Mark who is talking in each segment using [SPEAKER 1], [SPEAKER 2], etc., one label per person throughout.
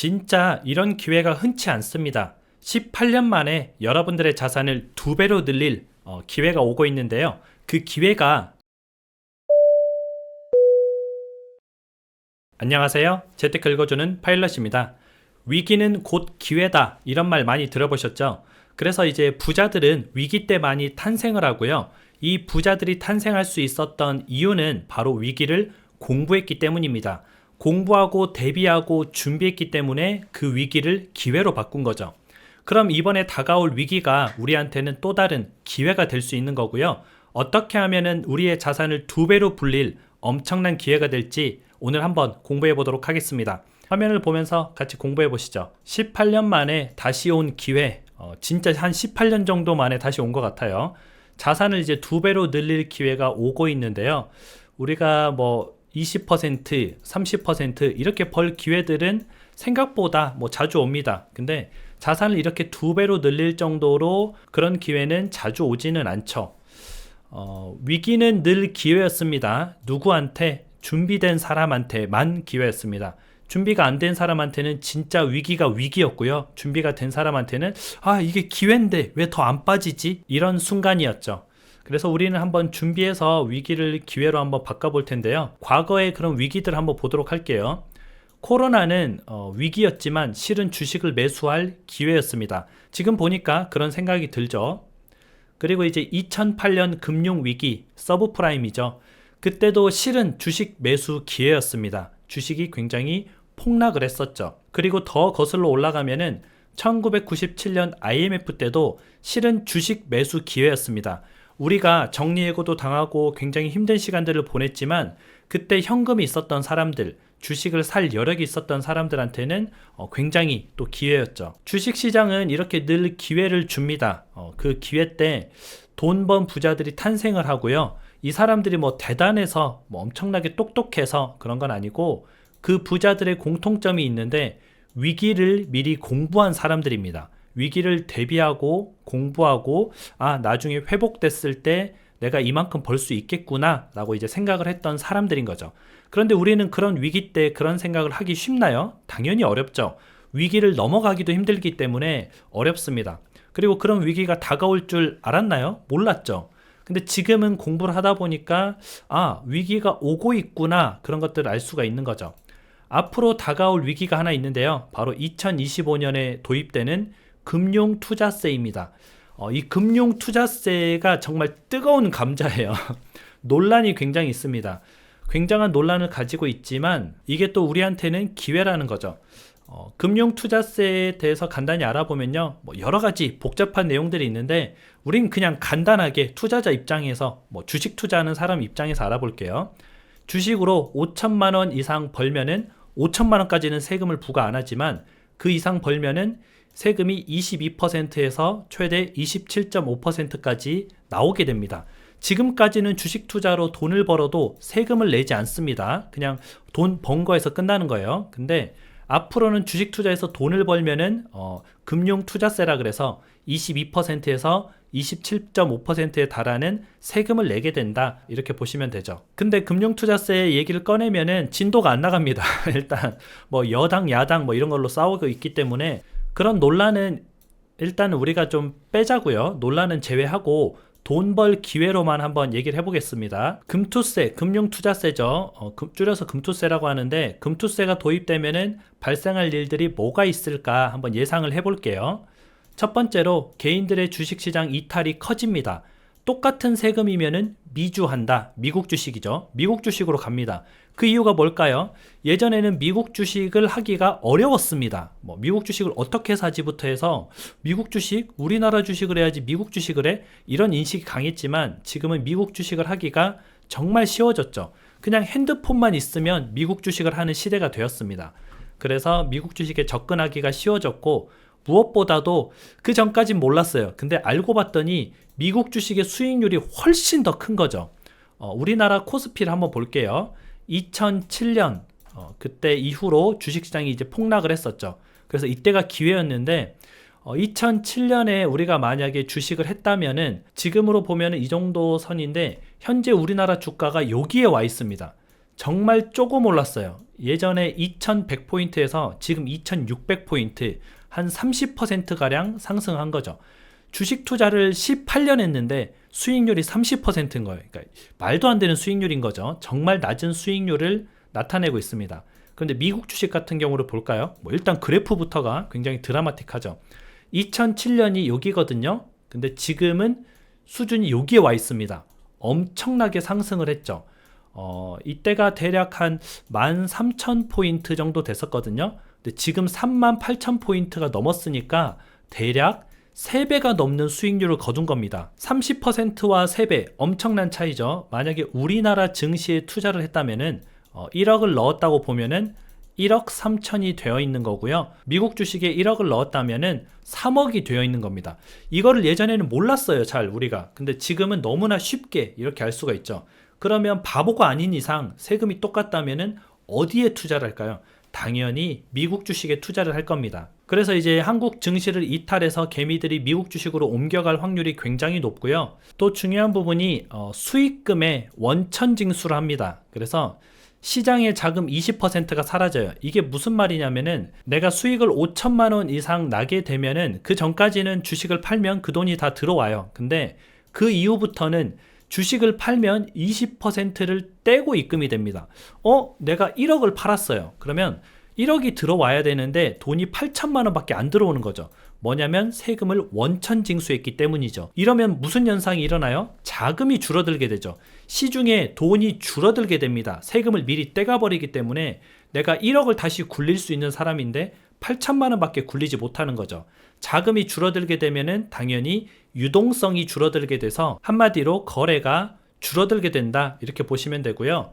[SPEAKER 1] 진짜 이런 기회가 흔치 않습니다. 18년 만에 여러분들의 자산을 두 배로 늘릴 어, 기회가 오고 있는데요. 그 기회가 안녕하세요. 재테크 읽어주는 파일럿입니다. 위기는 곧 기회다. 이런 말 많이 들어보셨죠? 그래서 이제 부자들은 위기 때 많이 탄생을 하고요. 이 부자들이 탄생할 수 있었던 이유는 바로 위기를 공부했기 때문입니다. 공부하고 대비하고 준비했기 때문에 그 위기를 기회로 바꾼 거죠. 그럼 이번에 다가올 위기가 우리한테는 또 다른 기회가 될 수 있는 거고요. 어떻게 하면은 우리의 자산을 두 배로 불릴 엄청난 기회가 될지 오늘 한번 공부해 보도록 하겠습니다. 화면을 보면서 같이 공부해 보시죠. 18년 만에 다시 온 기회, 어, 진짜 한 18년 정도 만에 다시 온 것 같아요. 자산을 이제 두 배로 늘릴 기회가 오고 있는데요. 우리가 뭐 20%, 30% 이렇게 벌 기회들은 생각보다 뭐 자주 옵니다. 근데 자산을 이렇게 두 배로 늘릴 정도로 그런 기회는 자주 오지는 않죠. 어, 위기는 늘 기회였습니다. 누구한테 준비된 사람한테만 기회였습니다. 준비가 안 된 사람한테는 진짜 위기가 위기였고요. 준비가 된 사람한테는 아, 이게 기회인데 왜 더 안 빠지지? 이런 순간이었죠. 그래서 우리는 한번 준비해서 위기를 기회로 한번 바꿔볼 텐데요. 과거의 그런 위기들 한번 보도록 할게요. 코로나는 어, 위기였지만 실은 주식을 매수할 기회였습니다. 지금 보니까 그런 생각이 들죠. 그리고 이제 2008년 금융위기, 서브프라임이죠. 그때도 실은 주식 매수 기회였습니다. 주식이 굉장히 폭락을 했었죠. 그리고 더 거슬러 올라가면은 1997년 IMF 때도 실은 주식 매수 기회였습니다. 우리가 정리해고도 당하고 굉장히 힘든 시간들을 보냈지만 그때 현금이 있었던 사람들, 주식을 살 여력이 있었던 사람들한테는 어, 굉장히 또 기회였죠. 주식 시장은 이렇게 늘 기회를 줍니다. 어, 그 기회 때 돈 번 부자들이 탄생을 하고요. 이 사람들이 뭐 대단해서 뭐 엄청나게 똑똑해서 그런 건 아니고 그 부자들의 공통점이 있는데 위기를 미리 공부한 사람들입니다. 위기를 대비하고 공부하고 아 나중에 회복됐을 때 내가 이만큼 벌 수 있겠구나 라고 이제 생각을 했던 사람들인 거죠. 그런데 우리는 그런 위기 때 그런 생각을 하기 쉽나요? 당연히 어렵죠. 위기를 넘어가기도 힘들기 때문에 어렵습니다. 그리고 그런 위기가 다가올 줄 알았나요? 몰랐죠. 근데 지금은 공부를 하다 보니까 아, 위기가 오고 있구나. 그런 것들을 알 수가 있는 거죠. 앞으로 다가올 위기가 하나 있는데요. 바로 2025년에 도입되는 금융 투자세입니다. 어, 이 금융 투자세가 정말 뜨거운 감자예요. 논란이 굉장히 있습니다. 굉장한 논란을 가지고 있지만 이게 또 우리한테는 기회라는 거죠. 어, 금융 투자세에 대해서 간단히 알아보면요. 뭐 여러 가지 복잡한 내용들이 있는데 우린 그냥 간단하게 투자자 입장에서 뭐 주식 투자하는 사람 입장에서 알아볼게요. 주식으로 5천만 원 이상 벌면은 5천만 원까지는 세금을 부과 안 하지만 그 이상 벌면은 세금이 22%에서 최대 27.5%까지 나오게 됩니다. 지금까지는 주식 투자로 돈을 벌어도 세금을 내지 않습니다. 그냥 돈 번 거에서 끝나는 거예요. 근데 앞으로는 주식 투자에서 돈을 벌면은 어, 금융 투자세라 그래서 22%에서 27.5%에 달하는 세금을 내게 된다. 이렇게 보시면 되죠. 근데 금융 투자세 얘기를 꺼내면은 진도가 안 나갑니다. 일단 뭐 여당, 야당 뭐 이런 걸로 싸우고 있기 때문에 그런 논란은 일단 우리가 좀 빼자고요. 논란은 제외하고 돈 벌 기회로만 한번 얘기를 해보겠습니다. 금투세, 금융투자세죠. 어, 금, 줄여서 금투세라고 하는데 금투세가 도입되면은 발생할 일들이 뭐가 있을까 한번 예상을 해볼게요. 첫 번째로 개인들의 주식시장 이탈이 커집니다. 똑같은 세금이면은 미주한다. 미국 주식이죠. 미국 주식으로 갑니다. 그 이유가 뭘까요? 예전에는 미국 주식을 하기가 어려웠습니다. 뭐 미국 주식을 어떻게 사지부터 해서 미국 주식, 우리나라 주식을 해야지 미국 주식을 해? 이런 인식이 강했지만 지금은 미국 주식을 하기가 정말 쉬워졌죠. 그냥 핸드폰만 있으면 미국 주식을 하는 시대가 되었습니다. 그래서 미국 주식에 접근하기가 쉬워졌고 무엇보다도 그 전까진 몰랐어요. 근데 알고 봤더니 미국 주식의 수익률이 훨씬 더 큰 거죠. 어, 우리나라 코스피를 한번 볼게요. 2007년 어, 그때 이후로 주식시장이 이제 폭락을 했었죠. 그래서 이때가 기회였는데 어, 2007년에 우리가 만약에 주식을 했다면은 지금으로 보면은 이 정도 선인데 현재 우리나라 주가가 여기에 와 있습니다. 정말 조금 올랐어요. 예전에 2100포인트에서 지금 2600포인트 한 30%가량 상승한 거죠. 주식 투자를 18년 했는데 수익률이 30%인 거예요. 그러니까 말도 안 되는 수익률인 거죠. 정말 낮은 수익률을 나타내고 있습니다. 그런데 미국 주식 같은 경우를 볼까요? 뭐 일단 그래프부터가 굉장히 드라마틱하죠. 2007년이 여기거든요. 근데 지금은 수준이 여기에 와 있습니다. 엄청나게 상승을 했죠. 어, 이때가 대략 한 13,000포인트 정도 됐었거든요. 근데 지금 38,000포인트가 넘었으니까 대략 3배가 넘는 수익률을 거둔 겁니다. 30%와 3배 엄청난 차이죠. 만약에 우리나라 증시에 투자를 했다면은 어, 1억을 넣었다고 보면은 1억 3천이 되어 있는 거고요. 미국 주식에 1억을 넣었다면은 3억이 되어 있는 겁니다. 이거를 예전에는 몰랐어요, 잘 우리가. 근데 지금은 너무나 쉽게 이렇게 알 수가 있죠. 그러면 바보가 아닌 이상 세금이 똑같다면은 어디에 투자를 할까요? 당연히 미국 주식에 투자를 할 겁니다. 그래서 이제 한국 증시를 이탈해서 개미들이 미국 주식으로 옮겨갈 확률이 굉장히 높고요. 또 중요한 부분이 어, 수익금의 원천 징수를 합니다. 그래서 시장의 자금 20%가 사라져요. 이게 무슨 말이냐면은 내가 수익을 5천만 원 이상 나게 되면은 그 전까지는 주식을 팔면 그 돈이 다 들어와요. 근데 그 이후부터는 주식을 팔면 20%를 떼고 입금이 됩니다. 어, 내가 1억을 팔았어요. 그러면 1억이 들어와야 되는데 돈이 8천만 원밖에 안 들어오는 거죠. 뭐냐면 세금을 원천 징수했기 때문이죠. 이러면 무슨 현상이 일어나요? 자금이 줄어들게 되죠. 시중에 돈이 줄어들게 됩니다. 세금을 미리 떼가 버리기 때문에 내가 1억을 다시 굴릴 수 있는 사람인데 8천만 원밖에 굴리지 못하는 거죠. 자금이 줄어들게 되면은 당연히 유동성이 줄어들게 돼서 한마디로 거래가 줄어들게 된다. 이렇게 보시면 되고요.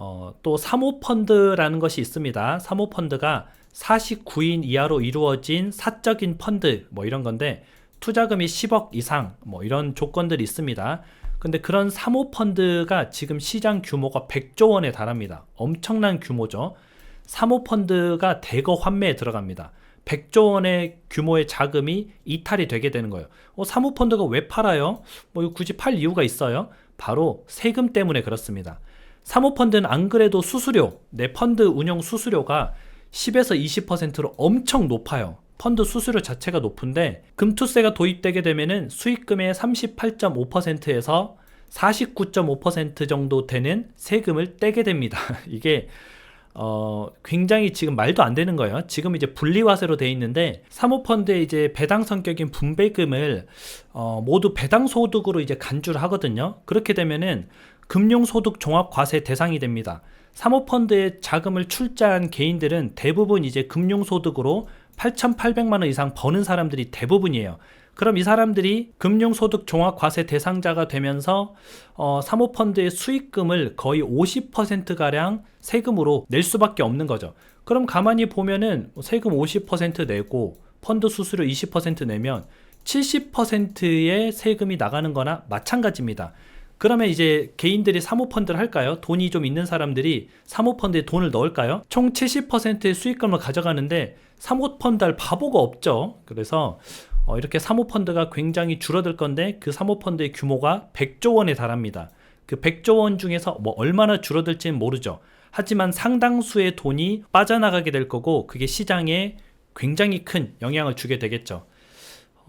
[SPEAKER 1] 어, 또 사모펀드라는 것이 있습니다. 사모펀드가 49인 이하로 이루어진 사적인 펀드 뭐 이런 건데 투자금이 10억 이상 뭐 이런 조건들이 있습니다. 근데 그런 사모펀드가 지금 시장 규모가 100조 원에 달합니다. 엄청난 규모죠. 사모펀드가 대거 환매에 들어갑니다. 100조 원의 규모의 자금이 이탈이 되게 되는 거예요. 어, 사모펀드가 왜 팔아요? 뭐 굳이 팔 이유가 있어요? 바로 세금 때문에 그렇습니다. 사모펀드는 안 그래도 수수료, 내 펀드 운영 수수료가 10에서 20%로 엄청 높아요. 펀드 수수료 자체가 높은데 금투세가 도입되게 되면은 수익금의 38.5%에서 49.5% 정도 되는 세금을 떼게 됩니다. 이게 어, 굉장히 지금 말도 안 되는 거예요. 지금 이제 분리화세로 돼 있는데 사모펀드에 이제 배당 성격인 분배금을 어, 모두 배당 소득으로 이제 간주를 하거든요. 그렇게 되면은 금융소득 종합과세 대상이 됩니다. 사모펀드에 자금을 출자한 개인들은 대부분 이제 금융소득으로 8,800만 원 이상 버는 사람들이 대부분이에요. 그럼 이 사람들이 금융소득 종합과세 대상자가 되면서 어, 사모펀드의 수익금을 거의 50%가량 세금으로 낼 수밖에 없는 거죠. 그럼 가만히 보면은 세금 50% 내고 펀드 수수료 20% 내면 70%의 세금이 나가는 거나 마찬가지입니다. 그러면 이제 개인들이 사모펀드를 할까요? 돈이 좀 있는 사람들이 사모펀드에 돈을 넣을까요? 총 70%의 수익금을 가져가는데 사모펀드 할 바보가 없죠. 그래서 어, 이렇게 사모펀드가 굉장히 줄어들 건데 그 사모펀드의 규모가 100조 원에 달합니다. 그 100조 원 중에서 뭐 얼마나 줄어들지는 모르죠. 하지만 상당수의 돈이 빠져나가게 될 거고 그게 시장에 굉장히 큰 영향을 주게 되겠죠.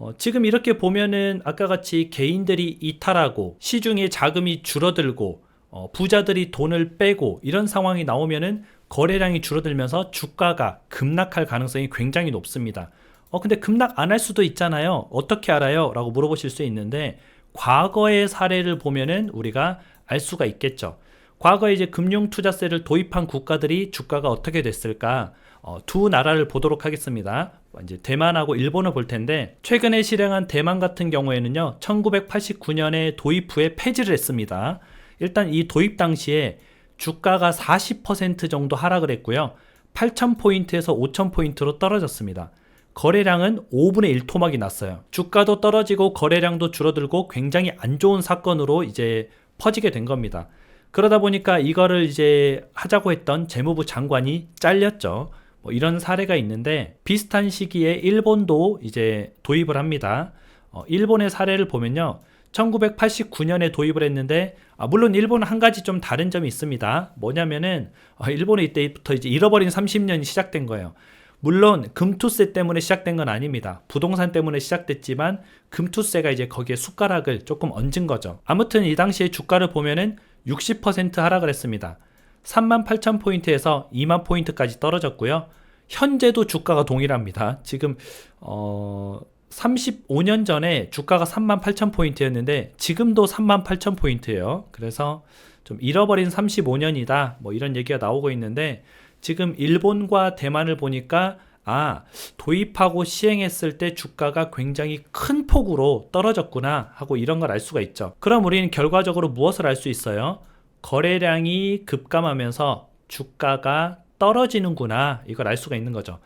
[SPEAKER 1] 어, 지금 이렇게 보면은 아까 같이 개인들이 이탈하고 시중에 자금이 줄어들고 어, 부자들이 돈을 빼고 이런 상황이 나오면은 거래량이 줄어들면서 주가가 급락할 가능성이 굉장히 높습니다. 어, 근데 급락 안 할 수도 있잖아요. 어떻게 알아요? 라고 물어보실 수 있는데 과거의 사례를 보면은 우리가 알 수가 있겠죠. 과거에 이제 금융 투자세를 도입한 국가들이 주가가 어떻게 됐을까? 어, 두 나라를 보도록 하겠습니다. 이제 대만하고 일본을 볼 텐데 최근에 실행한 대만 같은 경우에는요 1989년에 도입 후에 폐지를 했습니다. 일단 이 도입 당시에 주가가 40% 정도 하락을 했고요. 8,000포인트에서 5,000포인트로 떨어졌습니다. 거래량은 5분의 1 토막이 났어요. 주가도 떨어지고 거래량도 줄어들고 굉장히 안 좋은 사건으로 이제 퍼지게 된 겁니다. 그러다 보니까 이거를 이제 하자고 했던 재무부 장관이 잘렸죠. 뭐 이런 사례가 있는데 비슷한 시기에 일본도 이제 도입을 합니다. 어, 일본의 사례를 보면요. 1989년에 도입을 했는데 아, 물론 일본은 한 가지 좀 다른 점이 있습니다. 뭐냐면은 아, 일본은 이때부터 이제 잃어버린 30년이 시작된 거예요. 물론 금투세 때문에 시작된 건 아닙니다. 부동산 때문에 시작됐지만 금투세가 이제 거기에 숟가락을 조금 얹은 거죠. 아무튼 이 당시에 주가를 보면은 60% 하락을 했습니다. 3만 8천 포인트에서 2만 포인트까지 떨어졌고요. 현재도 주가가 동일합니다. 지금 어 35년 전에 주가가 3만 8천 포인트였는데 지금도 3만 8천 포인트예요. 그래서 좀 잃어버린 35년이다. 뭐 이런 얘기가 나오고 있는데 지금 일본과 대만을 보니까 아, 도입하고 시행했을 때 주가가 굉장히 큰 폭으로 떨어졌구나 하고 이런 걸 알 수가 있죠. 그럼 우리는 결과적으로 무엇을 알 수 있어요? 거래량이 급감하면서 주가가 떨어지는구나 이걸 알 수가 있는 거죠.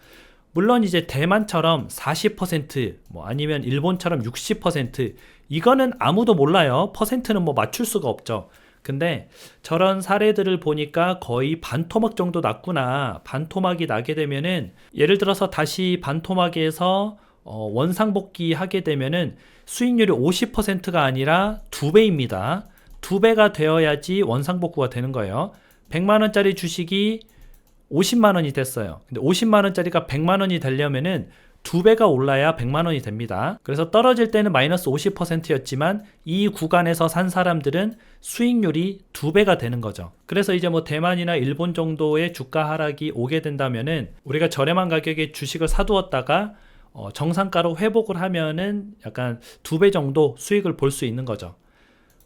[SPEAKER 1] 물론 이제 대만처럼 40%뭐 아니면 일본처럼 60% 이거는 아무도 몰라요. 퍼센트는 뭐 맞출 수가 없죠. 근데 저런 사례들을 보니까 거의 반토막 정도 났구나. 반토막이 나게 되면은 예를 들어서 다시 반토막에서 어, 원상복귀 하게 되면은 수익률이 50%가 아니라 두 배입니다. 두 배가 되어야지 원상복구가 되는 거예요. 100만 원짜리 주식이 50만 원이 됐어요. 근데 50만 원짜리가 100만 원이 되려면은 두 배가 올라야 100만 원이 됩니다. 그래서 떨어질 때는 마이너스 50%였지만 이 구간에서 산 사람들은 수익률이 두 배가 되는 거죠. 그래서 이제 뭐 대만이나 일본 정도의 주가 하락이 오게 된다면은 우리가 저렴한 가격에 주식을 사두었다가 어 정상가로 회복을 하면은 약간 두 배 정도 수익을 볼 수 있는 거죠.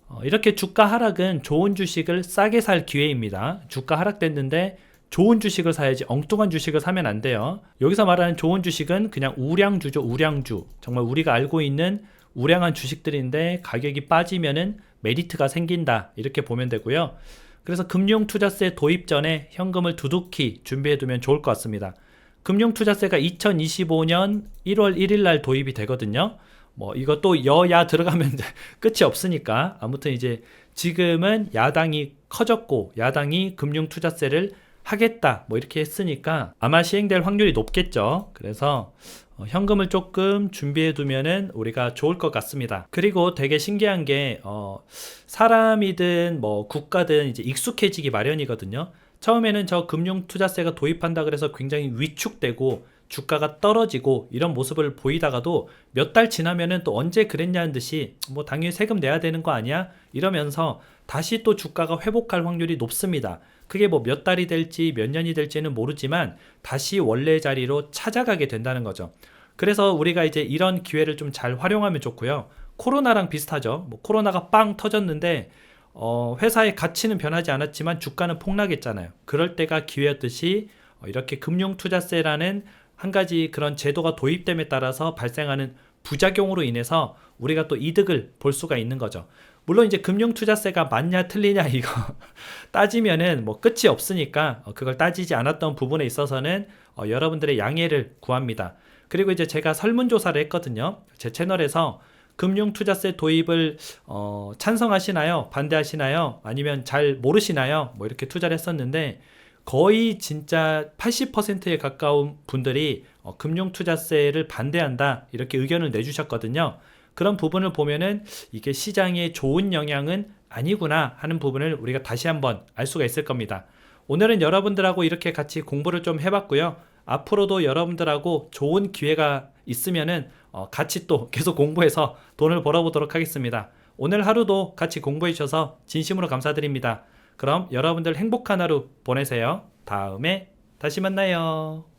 [SPEAKER 1] 어 이렇게 주가 하락은 좋은 주식을 싸게 살 기회입니다. 주가 하락됐는데 좋은 주식을 사야지 엉뚱한 주식을 사면 안 돼요. 여기서 말하는 좋은 주식은 그냥 우량주죠, 우량주. 정말 우리가 알고 있는 우량한 주식들인데 가격이 빠지면은 메리트가 생긴다. 이렇게 보면 되고요. 그래서 금융투자세 도입 전에 현금을 두둑히 준비해 두면 좋을 것 같습니다. 금융투자세가 2025년 1월 1일 날 도입이 되거든요. 뭐 이것도 여야 들어가면 끝이 없으니까 아무튼 이제 지금은 야당이 커졌고 야당이 금융투자세를 하겠다 뭐 이렇게 했으니까 아마 시행될 확률이 높겠죠. 그래서 어, 현금을 조금 준비해 두면은 우리가 좋을 것 같습니다. 그리고 되게 신기한 게 어, 사람이든 뭐 국가든 이제 익숙해지기 마련이거든요. 처음에는 저 금융투자세가 도입한다 그래서 굉장히 위축되고 주가가 떨어지고 이런 모습을 보이다가도 몇 달 지나면은 또 언제 그랬냐는 듯이 뭐 당연히 세금 내야 되는 거 아니야? 이러면서 다시 또 주가가 회복할 확률이 높습니다. 그게 뭐 몇 달이 될지 몇 년이 될지는 모르지만 다시 원래 자리로 찾아가게 된다는 거죠. 그래서 우리가 이제 이런 기회를 좀 잘 활용하면 좋고요. 코로나랑 비슷하죠. 뭐 코로나가 빵 터졌는데 어, 회사의 가치는 변하지 않았지만 주가는 폭락했잖아요. 그럴 때가 기회였듯이 어, 이렇게 금융투자세라는 한 가지 그런 제도가 도입됨에 따라서 발생하는 부작용으로 인해서 우리가 또 이득을 볼 수가 있는 거죠. 물론 이제 금융 투자세가 맞냐 틀리냐 이거 따지면은 뭐 끝이 없으니까 어, 그걸 따지지 않았던 부분에 있어서는 어, 여러분들의 양해를 구합니다. 그리고 이제 제가 설문조사를 했거든요. 제 채널에서 금융 투자세 도입을 어, 찬성하시나요? 반대하시나요? 아니면 잘 모르시나요? 뭐 이렇게 투자를 했었는데 거의 진짜 80%에 가까운 분들이 어, 금융 투자세를 반대한다 이렇게 의견을 내주셨거든요. 그런 부분을 보면은 이게 시장에 좋은 영향은 아니구나 하는 부분을 우리가 다시 한번 알 수가 있을 겁니다. 오늘은 여러분들하고 이렇게 같이 공부를 좀 해봤고요. 앞으로도 여러분들하고 좋은 기회가 있으면은 어, 같이 또 계속 공부해서 돈을 벌어보도록 하겠습니다. 오늘 하루도 같이 공부해 주셔서 진심으로 감사드립니다. 그럼 여러분들 행복한 하루 보내세요. 다음에 다시 만나요.